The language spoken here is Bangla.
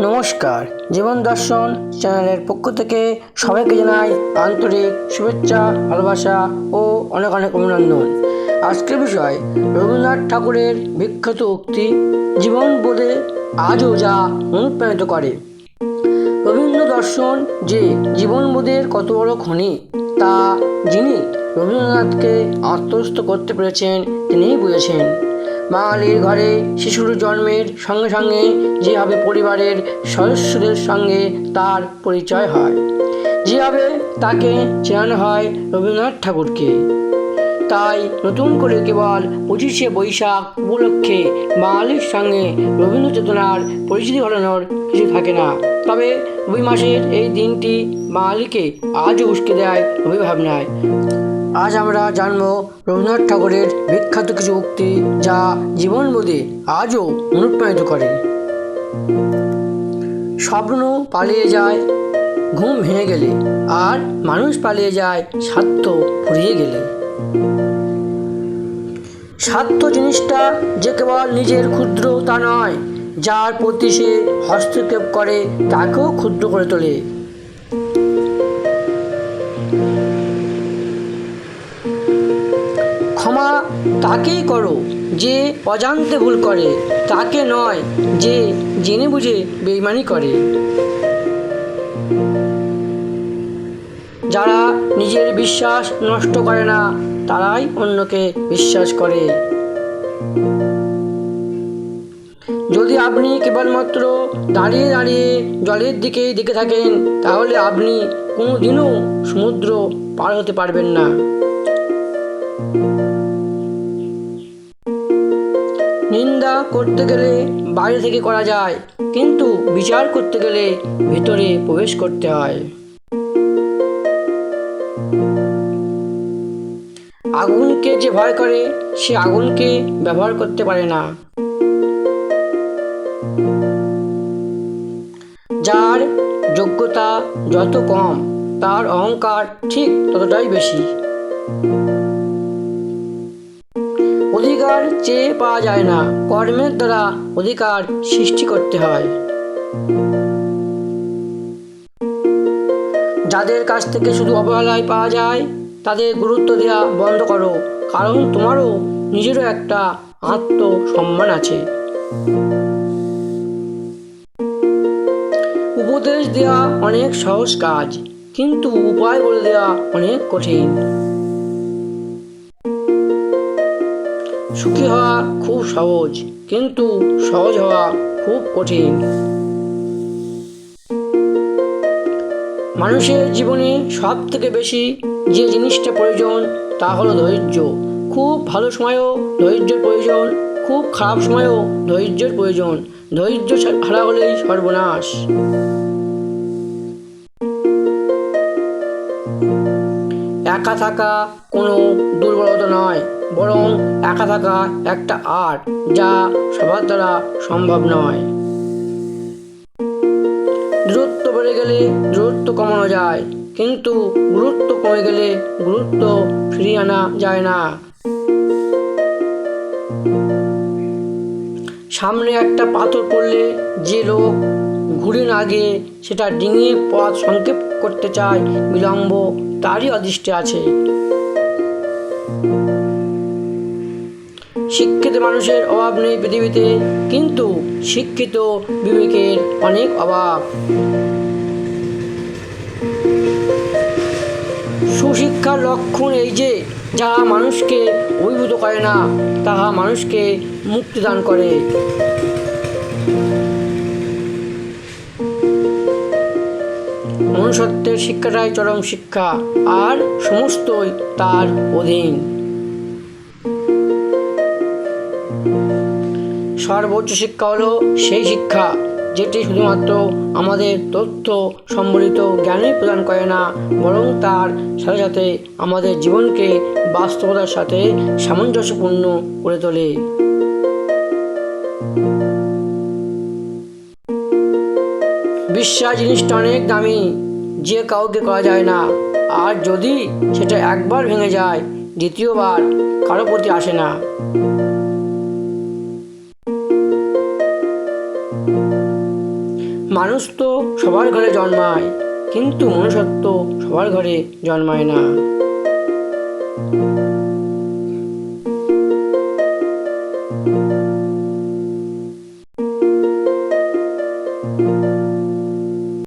নমস্কার, জীবন দর্শন চ্যানেলের পক্ষ থেকে সবাইকে জানাই আন্তরিক শুভেচ্ছা, ভালোবাসা ও অনেক অনেক অভিনন্দন। আজকের বিষয়, রবীন্দ্রনাথ ঠাকুরের বিখ্যাত উক্তি, জীবন বোধে আজও যা অনুপ্রাণিত করে। রবীন্দ্র দর্শন যে জীবনবোধের কত বড় খনি, তা যিনি রবীন্দ্রনাথকে আত্মস্থ করতে পেরেছেন তিনিই বুঝেছেন। বাঙালির ঘরে শিশুর জন্মের সঙ্গে সঙ্গে যেভাবে পরিবারের সদস্যদের সঙ্গে তার পরিচয় হয়, যেভাবে তাকে চেনানো হয় রবীন্দ্রনাথ ঠাকুরকে। তাই নতুন করে কেবল পঁচিশে বৈশাখ উপলক্ষে বাঙালির সঙ্গে রবীন্দ্র চেতনার পরিচিতি ঘটানোর কিছু থাকে না। তবে রবি মাসের এই দিনটি বাঙালিকে আজও উস্কে দেয় রবি ভাবনায়। আজ আমরা জানব রবীন্দ্রনাথ ঠাকুরের বিখ্যাত কিছু উক্তি যা জীবন জীবনবোধে আজও অনুপ্রাণিত করে। স্বপ্ন পালিয়ে যায়, ঘুম ভেঙে গেলে, আর মানুষ পালিয়ে যায় স্বার্থ ফুরিয়ে গেলে। স্বার্থ জিনিসটা যে কেবল নিজের ক্ষুদ্র তা নয়, যার প্রতি সে হস্তক্ষেপ করে তাকেও ক্ষুদ্র করে তোলে। তাকেই করো যে অজান্তে ভুল করে, তাকে নয় যে জেনে বুঝে বেইমানি করে। যারা নিজের বিশ্বাস নষ্ট করে না, তারাই অন্যকে বিশ্বাস করে। যদি আপনি কেবলমাত্র দাঁড়িয়ে দাঁড়িয়ে জলের দিকেই দেখে থাকেন, তাহলে আপনি কোনো দিনও সমুদ্র পার হতে পারবেন না। নিন্দা করতে গেলে বাইরে থেকে করা যায়, কিন্তু বিচার করতে গেলে ভিতরে প্রবেশ করতে হয়। আগুনকে যে ভয় করে, সে আগুনকে ব্যবহার করতে পারে না। যার যোগ্যতা যত কম, তার অহংকার ঠিক ততটাই বেশি। অধিকার চেয়ে পাওয়া যায় না। কর্মের দ্বারা অধিকার সৃষ্টি করতে হয়। যাদের কাছ থেকে শুধু অবহেলায় পাওয়া যায়, তাদের গুরুত্ব দেওয়া বন্ধ করো। কারণ তোমারও নিজেরও একটা আত্মসম্মান আছে। উপদেশ দেওয়া অনেক সহজ কাজ, কিন্তু উপায় বলে দেওয়া অনেক কঠিন। সুখী হওয়া খুব সহজ, কিন্তু সহজ হওয়া খুব কঠিন। মানুষের জীবনে সব থেকে বেশি যে জিনিসটা প্রয়োজন, তা হলো ধৈর্য। খুব ভালো সময়েও ধৈর্যের প্রয়োজন, খুব খারাপ সময়েও ধৈর্যের প্রয়োজন। ধৈর্য হারা হলেই সর্বনাশ। একা থাকা কোনো দুর্বলতা নয়। বরং একা থাকা একটা আর্ট যা সবার দ্বারা সম্ভব নয়। দূরত্ব বেড়ে গেলে দূরত্ব কমানো যায়, কিন্তু গুরুত্ব কমে গেলে গুরুত্ব ফিরিয়ে আনা যায় না। সামনে একটা পাথর পড়লে যে লোক ঘুরে না গিয়ে সেটা ডিঙিয়ে পথ সংক্ষেপ করতে চায় বিলম্ব, তারই অদৃষ্টে আছে। শিক্ষিত মানুষের অভাব নেই পৃথিবীতে, কিন্তু শিক্ষিত বিবেকের অনেক অভাব। সুশিক্ষার লক্ষণ এই যে, যাহা মানুষকে অভিভূত করে না, তাহা মানুষকে মুক্তিদান করে। মনুষ্যত্বের শিক্ষাটাই চরম শিক্ষা, আর সমস্তই তার অধীন। সর্বোচ্চ শিক্ষা হলো সেই শিক্ষা, যেটি শুধুমাত্র আমাদের তথ্য সম্বলিত জ্ঞানই প্রদান করে না, বরং তার সাথে সাথে আমাদের জীবনকে বাস্তবতার সাথে সামঞ্জস্যপূর্ণ করে তোলে। বিশ্বাস জিনিসটা অনেক দামি, যে কাউকে করা যায় না। আর যদি সেটা একবার ভেঙে যায়, দ্বিতীয়বার কারও প্রতি আসে না। মানুষ তো সবার ঘরে জন্মায় কিন্তু মনুষ্যত্ব সবার ঘরে জন্মায় না।